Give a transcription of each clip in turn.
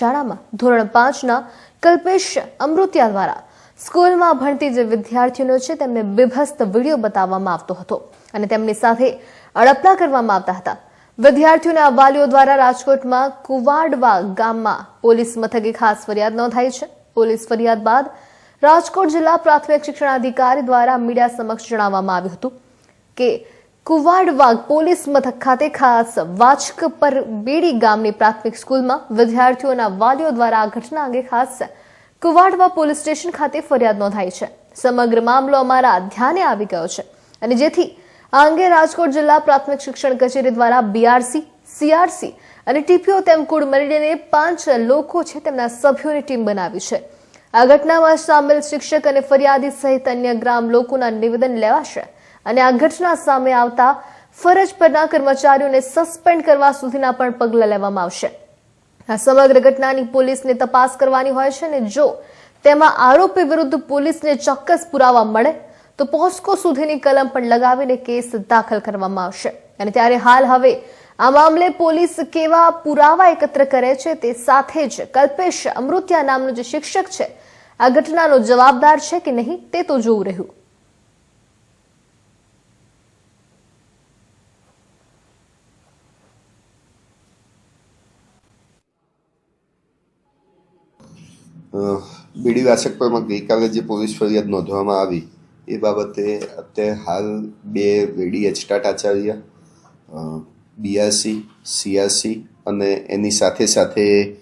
શાળામાં ધોરણ પાંચના કલ્પેશ અમૃતિયા દ્વારા સ્કૂલમાં ભણતી જે વિદ્યાર્થીઓ છે, તેમને બિભસ્ત વીડિયો બતાવવામાં આવતો હતો અને તેમની સાથે અડપલા કરવામાં આવતા હતા. વિદ્યાર્થીઓના વાલીઓ દ્વારા રાજકોટમાં કુવાડવા ગામમાં પોલીસ મથકે ખાસ ફરિયાદ નોંધાઈ છે. પોલીસ ફરિયાદ બાદ રાજકોટ જિલ્લા પ્રાથમિક શિક્ષણાધિકારી દ્વારા મીડિયા સમક્ષ જણાવવામાં આવ્યું હતું કે કુવાડવાગ પોલીસ મથક ખાતે ખાસ વાચક પર બેડી ગામની પ્રાથમિક સ્કૂલમાં વિદ્યાર્થીઓના વાલીઓ દ્વારા આ ઘટના અંગે ખાસ કુવાડવા પોલીસ સ્ટેશન ખાતે ફરિયાદ નોંધાઈ છે. સમગ્ર મામલો અમારા ધ્યાને આવી ગયો છે. અને જેથી આ અંગે રાજકોટ જિલ્લા પ્રાથમિક શિક્ષણ કચેરી દ્વારા બીઆરસી સીઆરસી અને ટીપીઓ તેમ કુળ મળીને પાંચ લોકો છે તેમના સભ્યોની ટીમ બનાવી છે. આ ઘટનામાં સામેલ શિક્ષક અને ફરિયાદી સહિત અન્ય ગ્રામ લોકોના નિવેદન લેવાશે. અને આ ઘટના સામે આવતા ફરજ પરના કર્મચારીઓને સસ્પેન્ડ કરવા સુધીના પણ પગલાં લેવામાં આવશે. આ સમગ્ર ઘટનાની પોલીસને તપાસ કરવાની હોય છે અને જો તેમાં આરોપી વિરુદ્ધ પોલીસને ચોક્કસ પુરાવા મળે, તો પોસ્કો સુધીની કલમ પણ લગાવીને કેસ દાખલ કરવામાં આવશે. અને ત્યારે હાલ હવે આ મામલે પોલીસ કેવા પુરાવા એકત્ર કરે છે તે સાથે જ કલ્પેશ અમૃત્યા નામનો જે શિક્ષક છે, આ ઘટનાનો જવાબદાર છે કે નહીં તે તો જોવું રહ્યું. અ, વાસક વાસકપરમાં ગઈકાલે જે પોલીસ ફરિયાદ નોંધવામાં આવી એ બાબતે અત્યારે હાલ બે બીડી એચટાટ આચાર્ય. બીઆરસી સીઆરસી અને એની સાથે સાથે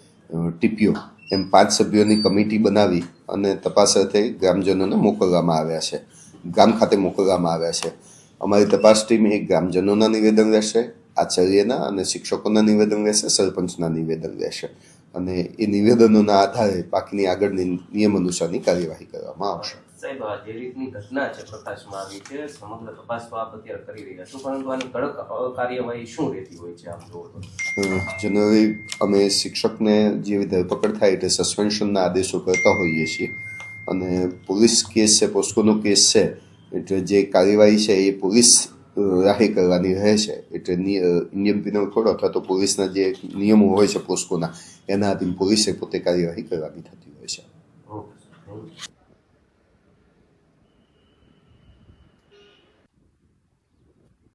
ટીપીઓ એમ પાંચ સભ્યોની કમિટી બનાવી અને તપાસ અર્થે ગ્રામજનોને મોકલવામાં આવ્યા છે. ગામ ખાતે મોકલવામાં આવ્યા છે. અમારી તપાસ ટીમ એ ગ્રામજનોના નિવેદન રહેશે આચાર્યના અને શિક્ષકોના નિવેદન રહેશે સરપંચના નિવેદન લેશે. અને એ નિવેદનોના આધારે બાકીની આગળની નિયમ અનુસારની કાર્યવાહી કરવામાં આવશે. સાહેબ આ જે રીતની ઘટના છે પ્રકાશમાં આવી છે સમગ્ર તપાસ તો આપ અત્યારે કરી રહ્યા છો પરંતુ આની કડક કાર્યવાહી શું રહેતી હોય છે આમ જુઓ તો? જનરલી અમે શિક્ષકને જે ધરપકડ થાય એટલે સસ્પેન્શનના આદેશો કરતા હોઈએ છીએ. અને પોલીસ કેસ છે પોસ્કોનો કેસ છે એટલે જે કાર્યવાહી છે એ પોલીસ રાહે કરવાની રહે છે એટલે ઇન્ડિયન પિનલ કોડ અથવા તો પોલીસના જે નિયમો હોય છે પોસ્કોના, એના આધીન પોલીસે પોતે કાર્યવાહી કરવાની થતી હોય છે.